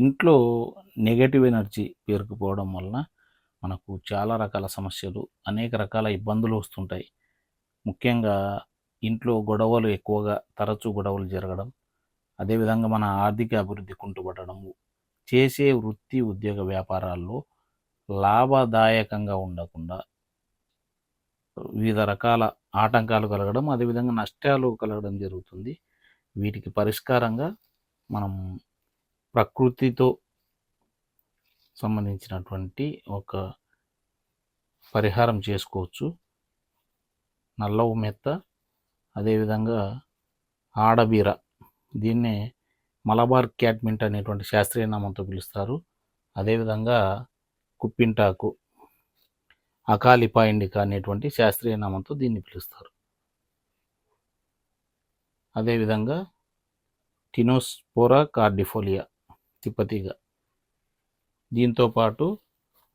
ఇంట్లో negative energy పేరుకుపోవడం వలన మనకు చాలా రకాల సమస్యలు అనేక రకాల ఇబ్బందులు వస్తుంటాయి. ముఖ్యంగా ఇంట్లో గొడవలు ఎక్కువగా తరచూ గొడవలు జరగడం అదేవిధంగా మన ఆర్థిక అభివృద్ధి కుంటుపడము చేసే వృత్తి ఉద్యోగ వ్యాపారాల్లో లాభదాయకంగా ఉండకుండా వివిధ రకాల ఆటంకాలు కలగడం అదేవిధంగా నష్టాలు కలగడం జరుగుతుంది. వీటికి పరిష్కారంగా మనం ప్రకృతితో సంబంధించినటువంటి ఒక పరిహారం చేసుకోవచ్చు. నల్ల ఉమ్మెత్త అదేవిధంగా ఆడబీర. దీన్నే మలబార్ క్యాట్మింట్ అనేటువంటి శాస్త్రీయ నామంతో పిలుస్తారు. అదేవిధంగా కుప్పింటాకు అకాలిపా ఇండికా అనేటువంటి శాస్త్రీయ నామంతో దీన్ని పిలుస్తారు. అదేవిధంగా టినోస్పోరా కార్డిఫోలియా. తిప్పతీగ దీంతో పాటు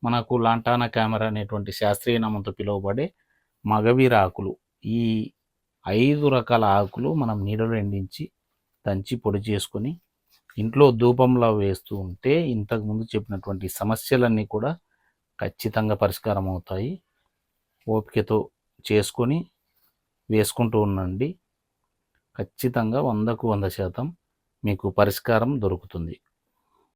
మనకు లాంటానా కెమెరా అనేటువంటి శాస్త్రీయ నామంతో పిలువబడే మగవీర ఆకులు. ఈ ఐదు రకాల ఆకులు మనం నీడలో ఎండించి దంచి పొడి చేసుకొని ఇంట్లో ధూపంలో వేస్తూ ఉంటే ఇంతకుముందు చెప్పినటువంటి సమస్యలన్నీ కూడా ఖచ్చితంగా పరిష్కారం అవుతాయి. ఓపికతో చేసుకొని వేసుకుంటూ ఉండండి. ఖచ్చితంగా వందకు వంద శాతం మీకు పరిష్కారం దొరుకుతుంది.